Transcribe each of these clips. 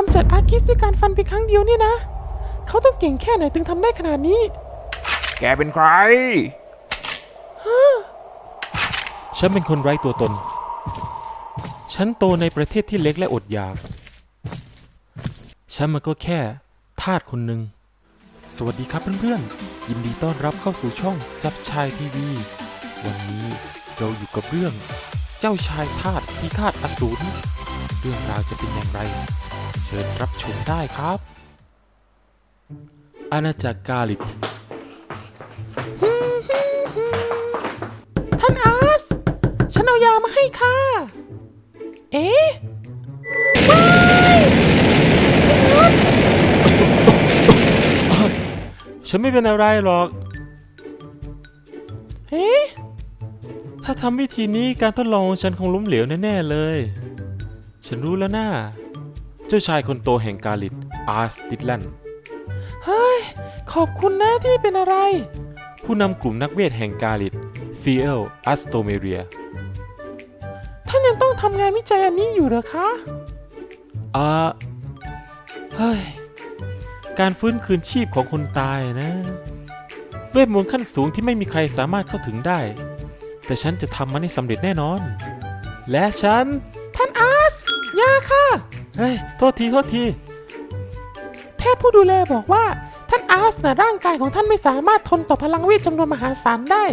กำจัดอากิสด้วยการฟันเพียงครั้งเดียวเนี่ยนะ เขาต้องเก่งแค่ไหนถึงทำได้ขนาดนี้แกเป็นใคร ฉันเป็นคนไร้ตัวตน ฉันโตในประเทศที่เล็กและอดอยาก ฉันมันก็แค่ทาสคนหนึ่ง สวัสดีครับเพื่อนๆ ยินดีต้อนรับเข้าสู่ช่องจับชายทีวี วันนี้เราอยู่กับเรื่อง เจ้าชายทาสพิฆาตอสูร เรื่องราวจะเป็นอย่างไร เชิญรับชมได้ครับ อาณาจักรกาลิกท่านอาร์สฉันเอายามาให้ค่ะ เอ๊ะฉันไม่เป็นอะไรหรอก เอ๊ะ ถ้าทำวิธีนี้การทดลองของฉันคงล้มเหลวแน่ ๆ เลย ฉันรู้แล้วนะ่า เจ้าชายคนโตแห่งกาลิดอาร์สติดแลนด์เฮ้ย ขอบคุณนะที่ไม่เป็นอะไร ผู้นำกลุ่มนักเวทแห่งกาลิดฟิเอลอัสโตเมเรีย ท่านยังต้องทำงานวิจัยอันนี้อยู่เหรอคะอ่าเฮ้ย การฟื้นคืนชีพของคนตายนะ เวทมนต์ขั้นสูงที่ไม่มีใครสามารถเข้าถึงได้ แต่ฉันจะทำมันให้สำเร็จแน่นอน และฉัน ท่านอาร์สยาค่ะ เฮ้ย โทษที โทษทีแพทย์ผู้ดูแลบอกว่า ท่านอาร์สนะร่างกายของท่านไม่สามารถทนต่อพลังเวทจำนวนมหาศาลได้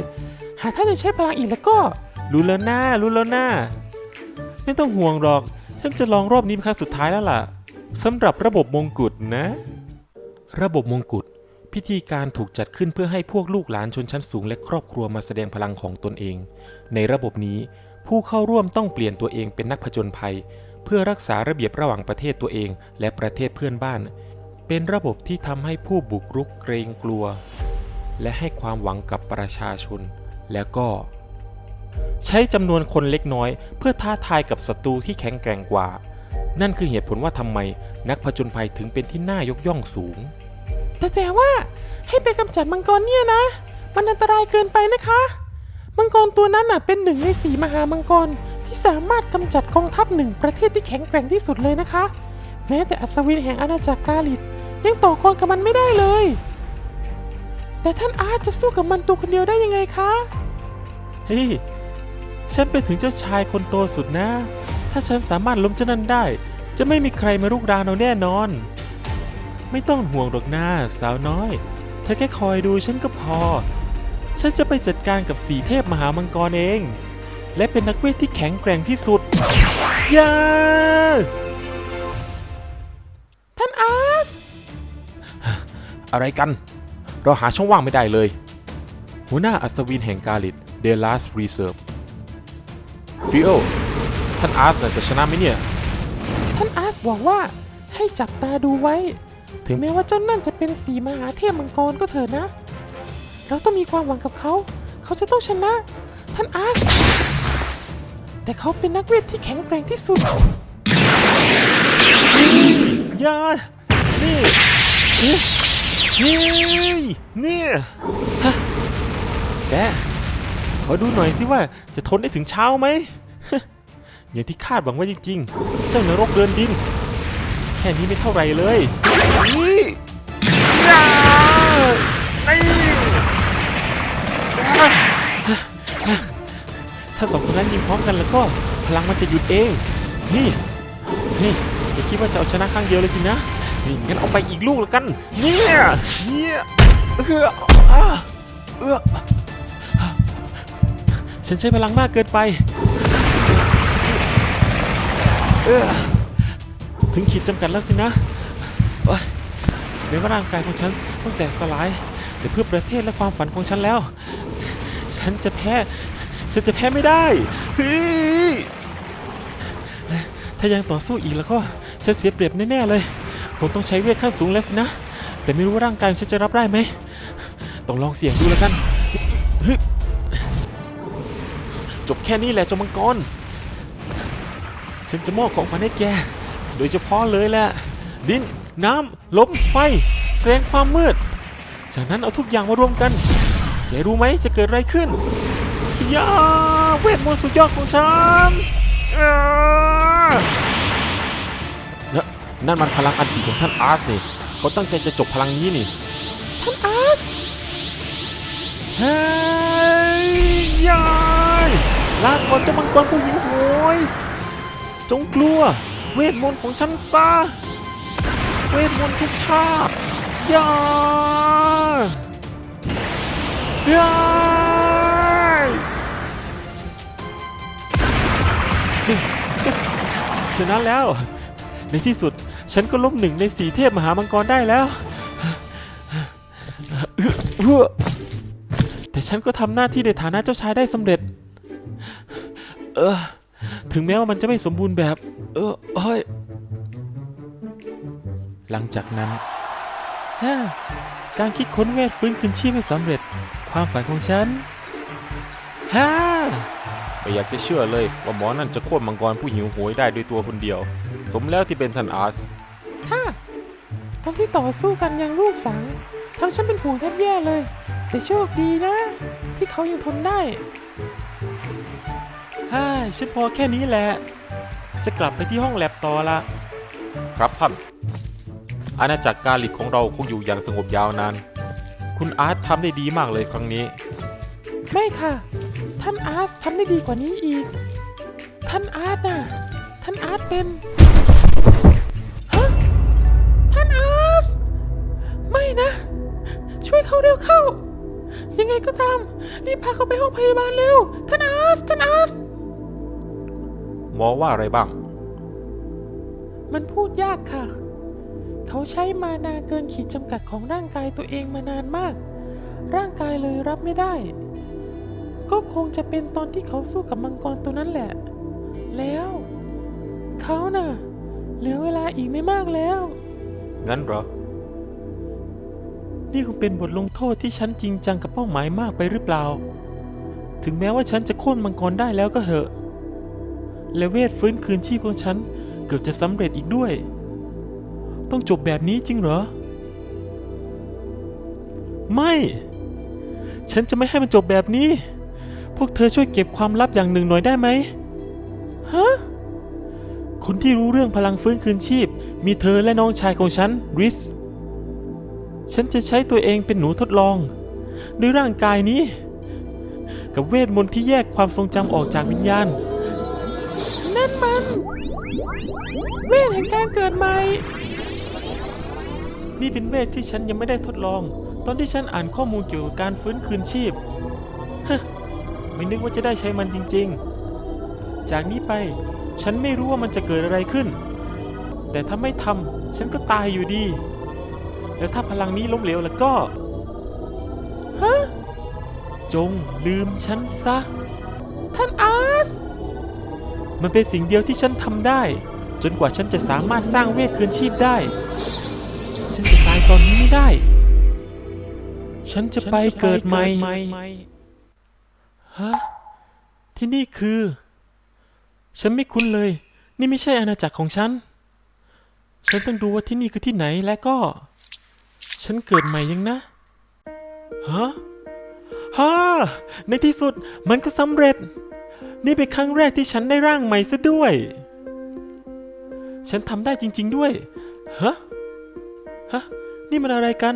หากท่านยังใช้พลังอีกแล้วก็ รู้แล้วนะรู้แล้วนะไม่ต้องห่วงหรอก ฉันจะลองรอบนี้เป็นครั้งสุดท้ายแล้วล่ะสำหรับระบบมงกุฎนะ ระบบมงกุฎพิธีการถูกจัดขึ้นเพื่อให้พวกลูกหลานชนชั้นสูงและครอบครัวมาแสดงพลังของตนเอง ในระบบนี้ผู้เข้าร่วมต้องเปลี่ยนตัวเองเป็นนักผจญภัย เพื่อรักษาระเบียบระหว่างประเทศตัวเอง และประเทศเพื่อนบ้าน เป็นระบบที่ทำให้ผู้บุกรุกเกรงกลัว และให้ความหวังกับประชาชน แล้วก็ ใช้จำนวนคนเล็กน้อย เพื่อท้าทายกับศัตรูที่แข็งแกร่งกว่า นั่นคือเหตุผลว่าทำไม นักผจญภัยถึงเป็นที่น่ายกย่องสูง แต่แต่ว่าให้ไปกำจัดมังกรเนี่ยนะ มันอันตรายเกินไปนะคะ มังกรตัวนั้นน่ะเป็นหนึ่งในสีมหามังกร ที่สามารถกำจัดกองทัพหนึ่งประเทศที่แข็งแกร่งที่สุดเลยนะคะ แม้แต่อัศวินแห่งอาณาจักรกาลิดยังต่อกรกับมันไม่ได้เลย แต่ท่านอาร์ตจะสู้กับมันตัวคนเดียวได้ยังไงคะเฮ้ยฉันเป็นถึงเจ้าชายคนโตสุดนะ ถ้าฉันสามารถล้มเจ้านั้นได้ จะไม่มีใครมารุกรานเราแน่นอน ไม่ต้องห่วงหรอกนะสาวน้อย เธอแค่คอยดูฉันก็พอ ฉันจะไปจัดการกับสีเทพมหามังกรเอง และเป็นนักเวทที่แข็งแกร่งที่สุดยาท่านอาร์ตอะไรกัน เราหาช่องว่างไม่ได้เลย หัวหน้าอัศวินแห่งกาลิดเดลัสรีเซิร์ฟฟิโอท่านอาร์สน่ะจะชนะไหมเนี่ย ท่านอาร์ตบอกว่าให้จับตาดูไว้ ถึงแม้ว่าเจ้านั่นจะเป็นสีมหาเทพมังกรก็เถอะนะ เราต้องมีความหวังกับเขา เขาจะต้องชนะ ท่านอาร์ต แต่เขาเป็นนักเวทที่แข็งแกร่งที่สุดยานี่นี่นี่นี่ฮะแกขอดูหน่อยสิว่าจะทนได้ถึงเช้าไหมอย่างที่คาดหวังไว้จริงๆ เจ้านรกเดินดิน แค่นี้ไม่เท่าไรเลยนี่ย ถ้าสองคนนั้นยิงพร้อมกันแล้วก็พลังมันจะหยุดเอง นี่นี่อย่าคิดว่าจะเอาชนะครั้งเดียวเลยสินะ นี่งั้นเอาไปอีกลูกแล้วกัน เนี่ยเนี่ยเอออะเออฉันใช้พลังมากเกินไป เออถึงขีดจำกัดแล้วสินะโอ๊ยแม้ว่าร่างกายของฉันต้องแตกสลาย แต่เพื่อประเทศและความฝันของฉันแล้ว ฉันจะแพ้ ฉันจะแพ้ไม่ได้เฮ้ยถ้ายังต่อสู้อีกแล้วก็ฉันเสียเปรียบแน่ๆเลยคงต้องใช้เวทขั้นสูงแล้วสินะ แต่ไม่รู้ว่าร่างกายฉันจะรับได้ไหม ต้องลองเสี่ยงดูแล้วกัน จบแค่นี้แหละจามังกร ฉันจะมอบของขวัญให้แก โดยเฉพาะเลยแหละ ดิน น้ำลมไฟ แสงความมืด จากนั้นเอาทุกอย่างมารวมกันแกรู้ไหมจะเกิดอะไรขึ้น ยาเวทมนต์สุดยอดของฉันอ่าแล้วนั่นมันพลังอันดีของท่านอาร์ตนี่ เขาตั้งใจจะจบพลังนี้นี่ ท่านอาร์ส เฮ้ยยายลาก่อนเจ้ามังกรผู้หิวโหยจงกลัว เวทมนต์ของฉันซะ เวทมนต์ทุกชาติยายาย ชนะแล้ว ในที่สุดฉันก็ลบหนึ่งในสีเทพมหามังกรได้แล้ว แต่ฉันก็ทำหน้าที่ในฐานะเจ้าชายได้สำเร็จ เออ ถึงแม้ว่ามันจะไม่สมบูรณ์แบบ เออเฮ้ย หลังจากนั้น การคิดค้นเวทฟื้นคืนชีพให้สำเร็จ ความฝันของฉันฮ่า ไม่อยากจะเชื่อเลยว่าหมอนั่นจะโค่นมังกรผู้หิวโหยได้ด้วยตัวคนเดียว สมแล้วที่เป็นท่านอาร์สค่ะตอนที่ต่อสู้กันยังลูกสังทำฉันเป็นห่วงแทบแย่เลย แต่โชคดีนะ ที่เขายังทนได้ฮ่าฉันพอแค่นี้แหละ จะกลับไปที่ห้องแลบต่อละ ครับท่านอาณาจักรกาลิกของเราคงอยู่อย่างสงบยาวนาน คุณอาร์ตทำได้ดีมากเลยครั้งนี้ ไม่ค่ะ ท่านอาร์ตทำได้ดีกว่านี้อีก ท่านอาร์ตน่ะ ท่านอาร์ตเป็นฮะท่านอาร์ตไม่นะ ช่วยเขาเร็วเข้า ยังไงก็ตามรีบพาเขาไปห้องพยาบาลเร็ว ท่านอาร์ตท่านอาร์ตหมอว่าอะไรบ้าง มันพูดยากค่ะ เขาใช้มานาเกินขีดจำกัดของร่างกายตัวเองมานานมาก ร่างกายเลยรับไม่ได้ ก็คงจะเป็นตอนที่เขาสู้กับมังกรตัวนั้นแหละ แล้ว เขาน่ะ เหลือเวลาอีกไม่มากแล้ว งั้นเหรอ นี่คงเป็นบทลงโทษที่ฉันจริงจังกับเป้าหมายมากไปหรือเปล่า ถึงแม้ว่าฉันจะโค่นมังกรได้แล้วก็เหอะ และเวทฟื้นคืนชีพของฉันเกือบจะสำเร็จอีกด้วย ต้องจบแบบนี้จริงเหรอ ไม่ ฉันจะไม่ให้มันจบแบบนี้ พวกเธอช่วยเก็บความลับอย่างหนึ่งหน่อยได้ไหมฮะ คนที่รู้เรื่องพลังฟื้นคืนชีพ มีเธอและน้องชายของฉัน ริส ฉันจะใช้ตัวเองเป็นหนูทดลอง ด้วยร่างกายนี้ กับเวทมนต์ที่แยกความทรงจำออกจากวิญญาณ นั่นมัน เวทแห่งการเกิดใหม่ นี่เป็นเวทที่ฉันยังไม่ได้ทดลอง ตอนที่ฉันอ่านข้อมูลเกี่ยวกับการฟื้นคืนชีพ ไม่นึกว่าจะได้ใช้มันจริงๆ จากนี้ไปฉันไม่รู้ว่ามันจะเกิดอะไรขึ้น แต่ถ้าไม่ทำฉันก็ตายอยู่ดี แล้วถ้าพลังนี้ล้มเหลวแล้วก็ ฮะ จงลืมฉันซะ ท่านอาร์ตมันเป็นสิ่งเดียวที่ฉันทำได้ จนกว่าฉันจะสามารถสร้างเวทคืนชีพได้ ฉันจะตายตอนนี้ไม่ได้ ฉันจะไปเกิดใหม่ ฮะ ที่นี่คือ ฉันไม่คุ้นเลย นี่ไม่ใช่อาณาจักรของฉัน ฉันต้องดูว่าที่นี่คือที่ไหนและก็ ฉันเกิดใหม่ยังนะ ฮะฮ่าในที่สุดมันก็สำเร็จ นี่เป็นครั้งแรกที่ฉันได้ร่างใหม่ซะด้วย ฉันทำได้จริง ๆด้วย ฮะ ฮะ นี่มันอะไรกัน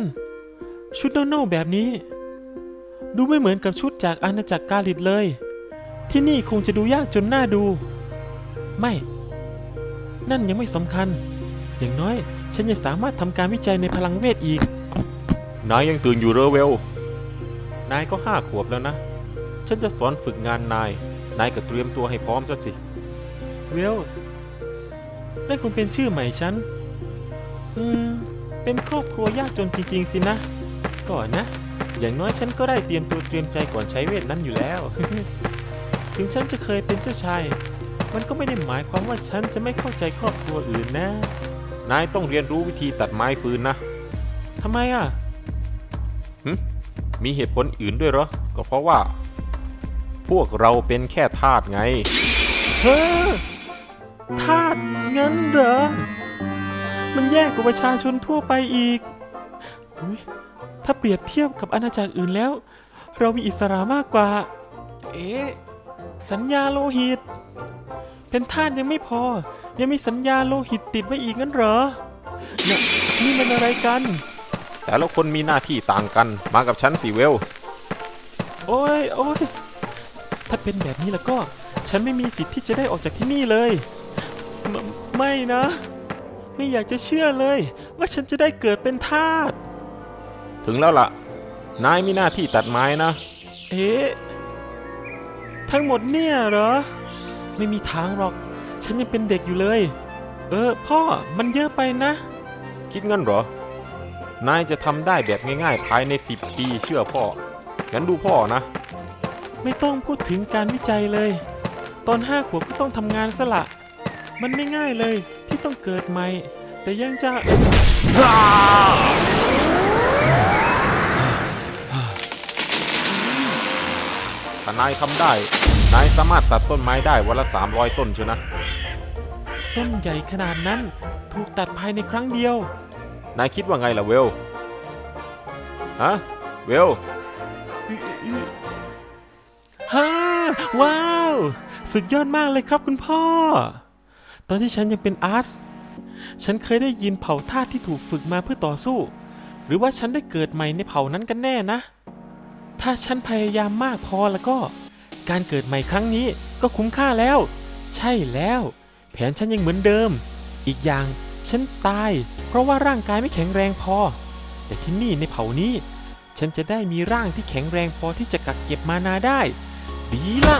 ชุดเน่าๆแบบนี้ ดูไม่เหมือนกับชุดจากอาณาจักรกาลิดเลย ที่นี่คงจะดูยากจนน่าดู ไม่ นั่นยังไม่สำคัญ อย่างน้อย ฉันยังสามารถทำการวิจัยในพลังเวทอีก นายยังตื่นอยู่เรอเวล นายก็ห้าขวบแล้วนะ ฉันจะสอนฝึกงานนาย นายก็เตรียมตัวให้พร้อมซะสิ เวลส์นั่นคงเป็นชื่อใหม่ฉัน อืม เป็นครอบครัวยากจนจริงๆสินะ ก่อนนะ อย่างน้อยฉันก็ได้เตรียมตัวเตรียมใจก่อนใช้เวทนั้นอยู่แล้ว ถึงฉันจะเคยเป็นเจ้าชาย มันก็ไม่ได้หมายความว่าฉันจะไม่เข้าใจครอบครัวอื่นนะ นายต้องเรียนรู้วิธีตัดไม้ฟืนนะทำไมอะมีเหตุผลอื่นด้วยเหรอ ก็เพราะว่า พวกเราเป็นแค่ทาสไง เฮ้อทาสงั้นเหรอ มันแย่กว่าประชาชนทั่วไปอีก อุ๊ย ถ้าเปรียบเทียบกับอาณาจักรอื่นแล้ว เรามีอิสระมากกว่า เอ๊ะ สัญญาโลหิต เป็นทาสยังไม่พอ ยังมีสัญญาโลหิตติดไว้อีกงั้นเหรอเนี่ยนี่มันอะไรกัน แต่ละคนมีหน้าที่ต่างกัน มากับฉันสิเวล โอ้ยโอ้ยถ้าเป็นแบบนี้แล้วก็ ฉันไม่มีสิทธิ์ที่จะได้ออกจากที่นี่เลยไมไม่นะ ไม่อยากจะเชื่อเลย ว่าฉันจะได้เกิดเป็นทาส ถึงแล้วล่ะ นายมีหน้าที่ตัดไม้นะ เอ๊ะ ทั้งหมดเนี่ยเหรอ ไม่มีทางหรอก ฉันยังเป็นเด็กอยู่เลย เออ พ่อมันเยอะไปนะ คิดงั้นเหรอ นายจะทำได้แบบง่ายๆ ภายในสิบปีเชื่อพ่อ งั้นดูพ่อนะ ไม่ต้องพูดถึงการวิจัยเลย ตอนห้าขวบก็ต้องทำงานสละ มันไม่ง่ายเลยที่ต้องเกิดใหม่ แต่ยังจะ ถ้านายทำได้ นายสามารถตัดต้นไม้ได้วันละ 300 ต้นเชียวนะ ต้นใหญ่ขนาดนั้นถูกตัดภายในครั้งเดียว นายคิดว่าไงล่ะเวล ฮะ เวลฮ่าว้าว สุดยอดมากเลยครับคุณพ่อ ตอนที่ฉันยังเป็นอาร์ตฉันเคยได้ยินเผ่าทาสที่ถูกฝึกมาเพื่อต่อสู้ หรือว่าฉันได้เกิดใหม่ในเผ่านั้นกันแน่นะ ถ้าฉันพยายามมากพอแล้วก็ การเกิดใหม่ครั้งนี้ก็คุ้มค่าแล้ว ใช่แล้ว แผนฉันยังเหมือนเดิม อีกอย่างฉันตาย เพราะว่าร่างกายไม่แข็งแรงพอ แต่ที่นี่ในเผ่านี้ ฉันจะได้มีร่างที่แข็งแรงพอที่จะกักเก็บมานาได้ ดีละ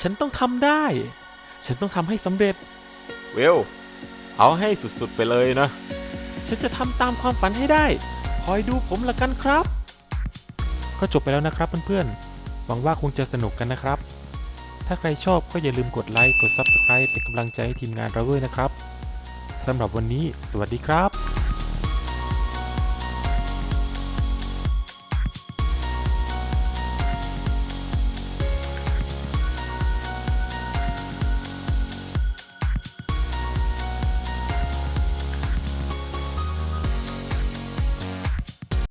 ฉันต้องทำได้ ฉันต้องทำให้สำเร็จ เวล เอาให้สุดๆไปเลยนะ ฉันจะทำตามความฝันให้ได้ คอยดูผมละกันครับ ก็จบไปแล้วนะครับเพื่อนๆ หวังว่าคงจะสนุกกันนะครับ ถ้าใครชอบก็อย่าลืมกดไลค์ กด Subscribe เป็นกำลังใจให้ทีมงานเราด้วยนะครับ สำหรับวันนี้ สวัสดีครับ